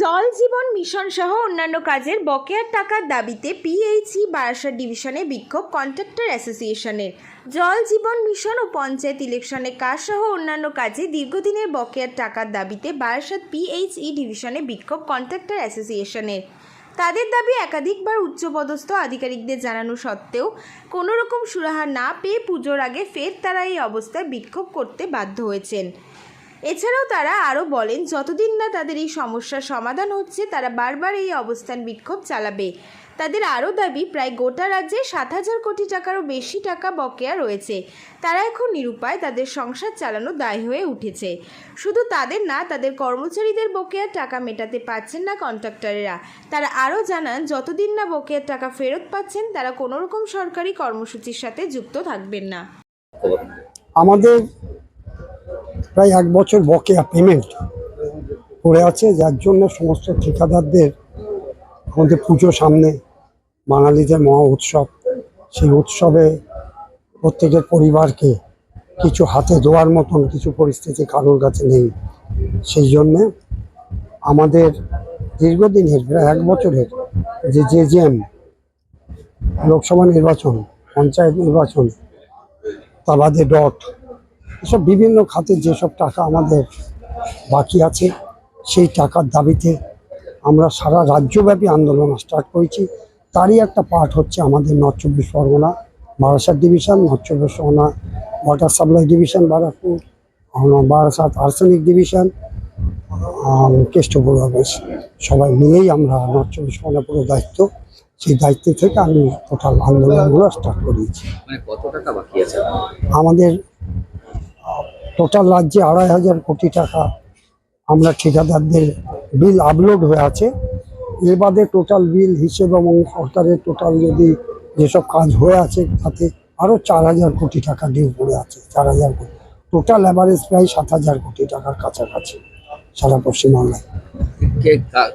জল জীবন মিশন সহ অন্যান্য কাজের বকেয়ার টাকার দাবিতে পিএইচই বারাসাত ডিভিশনে বিক্ষোভ কন্ট্রাক্টর অ্যাসোসিয়েশনের। জল জীবন মিশন ও পঞ্চায়েত ইলেকশনে কাজ সহ অন্যান্য কাজে দীর্ঘদিনের বকেয়ার টাকার দাবিতে বারাসাত পিএইচই ডিভিশনে বিক্ষোভ কন্ট্রাক্টর অ্যাসোসিয়েশনের। তাদের দাবি একাধিকবার উচ্চপদস্থ আধিকারিকদের জানানো সত্ত্বেও কোনো রকম সুরাহা না পেয়ে পুজোর আগে ফের তারা এই অবস্থায় বিক্ষোভ করতে বাধ্য হয়েছেন। এছাড়াও তারা আরও বলেন, যতদিন না তাদের এই সমস্যার সমাধান হচ্ছে, তারা বারবার এই অবস্থান বিক্ষোভ চালাবে। তাদের আরও দাবি, প্রায় গোটা রাজ্যে সাত হাজার কোটি টাকারও বেশি টাকা বকেয়া রয়েছে। তারা এখন নিরুপায়, তাদের সংসার চালানো দায় হয়ে উঠেছে। শুধু তাদের না, তাদের কর্মচারীদের বকেয়ার টাকা মেটাতে পারছেন না কন্ট্রাক্টরেরা। তারা আরও জানান, যতদিন না বকেয়ার টাকা ফেরত পাচ্ছেন, তারা কোনোরকম সরকারি কর্মসূচির সাথে যুক্ত থাকবেন না। আমাদের প্রায় এক বছর বকেয়া পেমেন্ট পড়ে আছে, যার জন্য সমস্ত ঠিকাদারদের আমাদের পুজো সামনে বাঙালিদের মহা উৎসব, সেই উৎসবে প্রত্যেকের পরিবারকে কিছু হাতে দেওয়ার মতন কিছু পরিস্থিতি কারোর কাছে নেই। সেই জন্যে আমাদের দীর্ঘদিনের, প্রায় এক বছরের যে জে জেম লোকসভা নির্বাচন, পঞ্চায়েত নির্বাচন তা বাদে ডট এসব বিভিন্ন খাতে যেসব টাকা আমাদের বাকি আছে সেই টাকার দাবিতে আমরা সারা রাজ্যব্যাপী আন্দোলন স্টার্ট করেছি। তারই একটা পার্ট হচ্ছে আমাদের নর্থ চব্বিশ পরগনা বারাসাত ডিভিশন নর্থ চব্বিশ Pargana water supply division Barrackpore Barasat arsenic division Kestopur office সবাই মিলেই আমরা নর্থ চব্বিশ পরগনা পুরো দায়িত্ব। সেই দায়িত্ব থেকে আমি টোটাল আন্দোলনগুলো স্টার্ট করিয়েছি। মানে আমাদের টোটাল রাজ্যে আড়াই হাজার কোটি টাকা আমরা ঠিকাদারদের বিল আপলোড হয়ে আছে। এর বাদে টোটাল বিল হিসেব এবং সরকারের টোটাল যদি যেসব কাজ হয়ে আছে তাতে আরও চার হাজার কোটি টাকা ডিউ পড়ে আছে চার হাজার কোটি। টোটাল অ্যাভারেজ প্রায় সাত হাজার কোটি টাকার কাছাকাছি সারা পশ্চিমবাংলায়।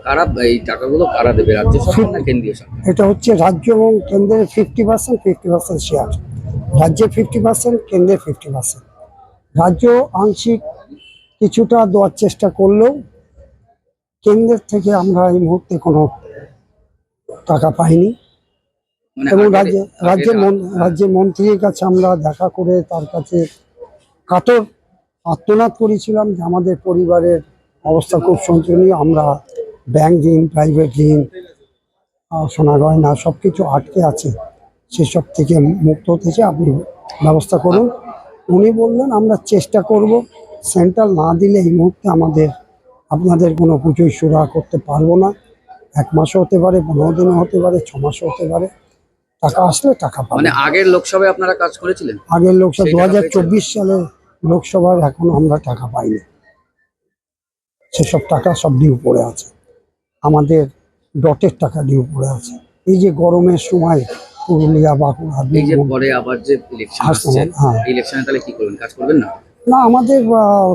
কারা এই টাকাগুলো কারা দেবে? রাজ্য সরকার না কেন্দ্রীয় সরকার? এটা হচ্ছে রাজ্য এবং কেন্দ্রের fifty percent fifty percent share রাজ্যের ফিফটি পার্সেন্ট কেন্দ্রের ফিফটি পার্সেন্ট রাজ্য আংশিক কিছুটা দেওয়ার চেষ্টা করলেও কেন্দ্রের থেকে আমরা এই মুহূর্তে কোনো টাকা পাইনি। মানে এবং রাজ্যে রাজ্যের মন- রাজ্যের মন্ত্রীর কাছে আমরা দেখা করে তার কাছে কাতর আত্মনাদ করেছিলাম যে আমাদের পরিবারের অবস্থা খুব শোচনীয় আমরা ব্যাংক ঋণ প্রাইভেট ঋণ সোনা গয়না সব কিছু আটকে আছে। সেসব থেকে মুক্ত থেকে আপনি ব্যবস্থা করুন। উনি বললেন আমরা চেষ্টা করব সেন্ট্রাল না দিলে এই মুহূর্তে আমাদের আপনাদের কোনো পুজোই সুরাহা করতে পারব না। এক মাসও হতে পারে পনেরো দিনও হতে পারে ছ মাসও হতে পারে। টাকা আসলে টাকা পাবে। মানে আগের লোকসভায় আপনারা কাজ করেছিলেন? আগের লোকসভা দু হাজার চব্বিশ সালে লোকসভার এখনও আমরা টাকা পাইনি। সেসব টাকা সব ডিউ পড়ে আছে। আমাদের ডটের টাকা ডিউ পড়ে আছে। এই যে গরমের সময় পুরুলিয়া বাঁকুড়া এই যে বীরভূম পরে আবার যে ইলেকশন আসছে, আসছে হ্যাঁ। ইলেকশনে তাহলে কি করবেন? কাজ করবেন না? না আমাদের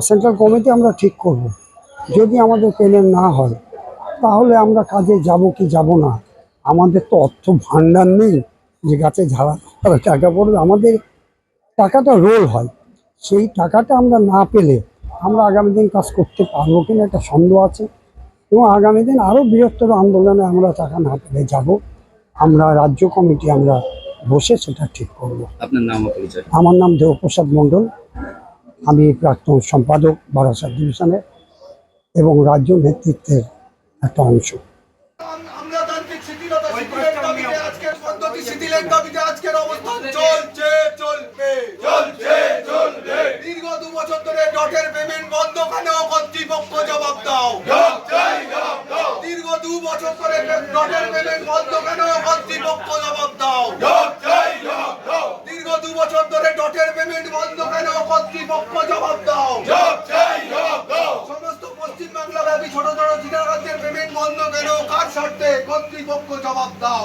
সেন্ট্রাল কমিটি আমরা ঠিক করব। যদি আমাদের পেমেন্ট না হয় তাহলে আমরা কাজে যাব কি যাব না? আমাদের তো অর্থ ভাণ্ডার নেই যে গাছে ঝাড়া টাকা পড়বে। আমাদের টাকাটা রোল হয়। সেই টাকাটা আমরা না পেলে আমরা আগামী দিন কাজ করতে পারব কিনা একটা সন্দেহ আছে। এবং আগামী দিন আরও বৃহত্তর আন্দোলনে আমরা টাকা না পেলে যাব। আমরা রাজ্য কমিটি আমরা বসে সেটা ঠিক করব। আপনার নাম পরিচয়। আমার নাম দেবপ্রসাদ মণ্ডল। আমি প্রাক্তন সম্পাদক বারাসাত ডিভিশনের এবং রাজ্য নেতৃত্বের একটা অংশ। দীর্ঘ দু বছর ধরে ডটের পেমেন্ট বন্ধ কেন কর্তৃপক্ষ জবাব দাও। দীর্ঘ দু বছর ধরে ডটের পেমেন্ট বন্ধ কেন কর্তৃপক্ষ জবাব দাও। দীর্ঘ দু বছর ধরে ডটের পেমেন্ট বন্ধ কেন? কর্তৃপক্ষ জবাব দাও। সমস্ত পশ্চিমবাংলা ব্যাপী ছোট ছোট জিনারাজ্যের পেমেন্ট বন্ধ কেন? কার স্বার্থে? কর্তৃপক্ষ জবাব দাও।